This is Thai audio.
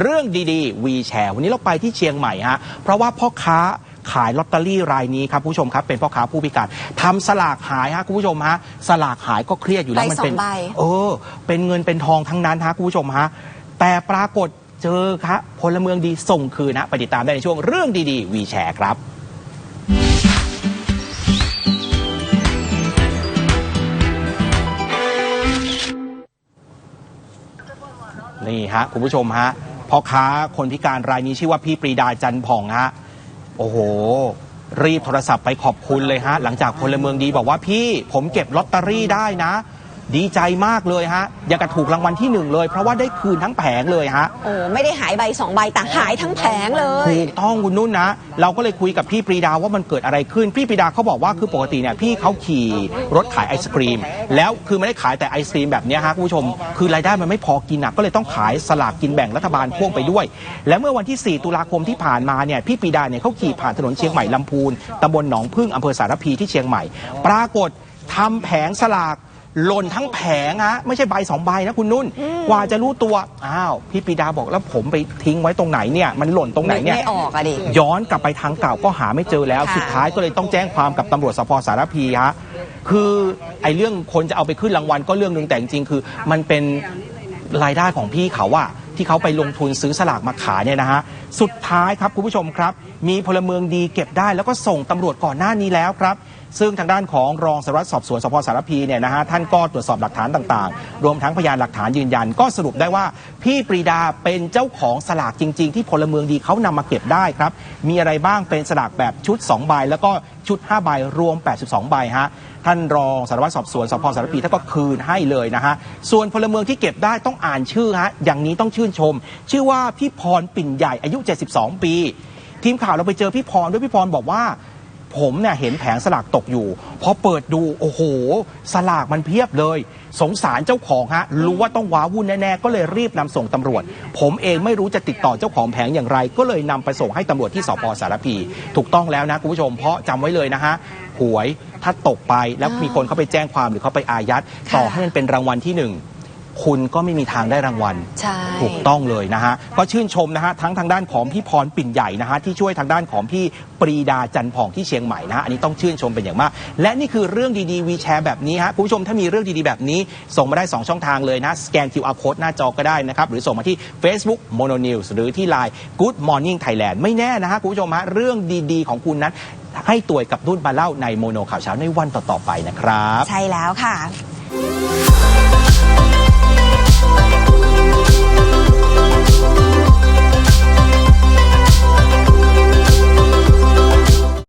เรื่องดีๆ วีแชร์วันนี้เราไปที่เชียงใหม่ฮะเพราะว่าพ่อค้าขายลอตเตอรี่รายนี้ครับคุณผู้ชมครับเป็นพ่อค้าผู้พิการทำสลากหายฮะคุณผู้ชมฮะสลากหายก็เครียดอยู่แล้วใบมันเป็นสองใบเออ เป็นเงินเป็นทองทั้งนั้นฮะคุณผู้ชมฮะแต่ปรากฏเจอครับพลเมืองดีส่งคืนนะไปติดตามได้ในช่วงเรื่องดีๆ วีแชร์ครับนี่ฮะคุณผู้ชมฮะ พ่อค้าคนพิการรายนี้ชื่อว่าพี่ปรีดาจันผ่องฮะโอ้โห รีบโทรศัพท์ไปขอบคุณเลยฮะ หลังจากพลเมืองดีบอกว่าพี่ผมเก็บลอตเตอรี่ได้นะ ดีใจมากเลยฮะอยากกระถูกรางวัลที่หนึ่งเลย เพราะว่าได้คืนทั้งแผงเลยฮะโอ้ไม่ได้หายใบสองใบแต่หายทั้งแผงเลยถูกต้องคุณนุ่นนะ เราก็เลยคุยกับพี่ปรีดาว่ามันเกิดอะไรขึ้น พี่ปรีดาเขาบอกว่าคือปกติเนี่ยพี่เขาขี่รถขายไอศครีม แล้วคือไม่ได้ขายแต่ไอศครีมแบบเนี้ยฮะคุณผู้ชม คือรายได้มันไม่พอกินนะก็เลยต้องขายสลากกินแบ่งรัฐบาลพ่วงไปด้วย และเมื่อวันที่ 4 ตุลาคมที่ผ่านมาเนี่ยพี่ปรีดาเนี่ยเขาขี่ผ่านถนนเชียงใหม่ลำพูนตำบลหนองพึ่งอำเภอสารพีที่เชียงใหม่ ปรากฏทำแผงสลาก หล่นทั้งแผงฮะไม่ใช่ใบสองใบนะคุณนุ่น กว่าจะรู้ตัวอ้าวพี่ปรีดาบอกแล้วผมไปทิ้งไว้ตรงไหนเนี่ยมันหล่นตรงไหนเนี่ย ไม่ออกอะดิ ย้อนกลับไปทางเก่าก็หาไม่เจอแล้ว ค่ะ สุดท้ายก็เลยต้องแจ้งความกับตำรวจสพสารพีฮะคือไอ้เรื่องคนจะเอาไปขึ้นรางวัลก็เรื่องหนึ่งแต่จริงๆคือ มันเป็นรายได้ของพี่เขาอะที่เขาไปลงทุนซื้อสลากมาขายเนี่ยนะฮะ สุดท้ายครับคุณผู้ชมครับ มีพลเมืองดีเก็บได้แล้วก็ส่งตำรวจก่อนหน้านี้แล้วครับ ซึ่งทางด้านของรองสารวัตรสอบสวนสพสารพีเนี่ยนะฮะท่านก็ตรวจสอบหลักฐานต่างๆ รวมทั้งพยานหลักฐานยืนยัน ก็สรุปได้ว่าพี่ปรีดาเป็นเจ้าของสลากจริง ๆ ที่พลเมืองดีเขานำมาเก็บได้ครับ มีอะไรบ้างเป็นสลากแบบชุด 2 ใบแล้วก็ชุด 5 ใบรวม 82 ใบฮะท่านรองสารวัตรสอบสวนสพสารพีท่านก็คืนให้เลยนะฮะส่วนพลเมืองที่เก็บได้ต้องอ่านชื่อฮะอย่างนี้ต้องชื่นชม ชื่อว่าพี่พรปิ่นใหญ่อายุ 72 ปี ทีมข่าวเราไปเจอพี่พรด้วยพี่พรบอกว่า ผมเนี่ยเห็นแผงสลากตกอยู่พอเปิดดูโอ้โห สลากมันเพียบเลย สงสารเจ้าของฮะรู้ว่าต้องว้าวุ่นแน่ๆก็เลยรีบนำส่งตำรวจ ผมเองไม่รู้จะติดต่อเจ้าของแผงอย่างไร ก็เลยนำไปส่งให้ตำรวจที่สพสารพีถูกต้องแล้วนะคุณผู้ชมเพราะจำไว้เลยนะฮะหวยถ้าตกไปแล้วมีคนเขาไปแจ้งความหรือเขาไปอายัดต่อให้มันเป็นรางวัลที่หนึ่ง คุณก็ไม่มีทางได้รางวัล ใช่ ถูกต้องเลยนะฮะ ก็ชื่นชมนะฮะทั้งทางด้านของพี่พรปิ่นใหญ่นะฮะที่ช่วยทางด้านของพี่ปรีดาจันผ่องที่เชียงใหม่นะฮะอันนี้ต้องชื่นชมเป็นอย่างมาก และนี่คือเรื่องดีๆวีแชร์แบบนี้ฮะคุณผู้ชมถ้ามีเรื่องดีๆแบบนี้ ส่งมาได้ 2 ช่องทางเลยนะสแกน QR code หน้าจอก็ได้นะครับ หรือส่งมาที่ Facebook Mono News หรือที่ Line Good Morning Thailand ไม่แน่นะฮะคุณผู้ชมฮะเรื่องดีๆของคุณนั้น ให้ตัวกับนุ่นมาเล่าในโมโนข่าวเช้าในวันต่อๆไปนะครับ ใช่แล้วค่ะ Bye.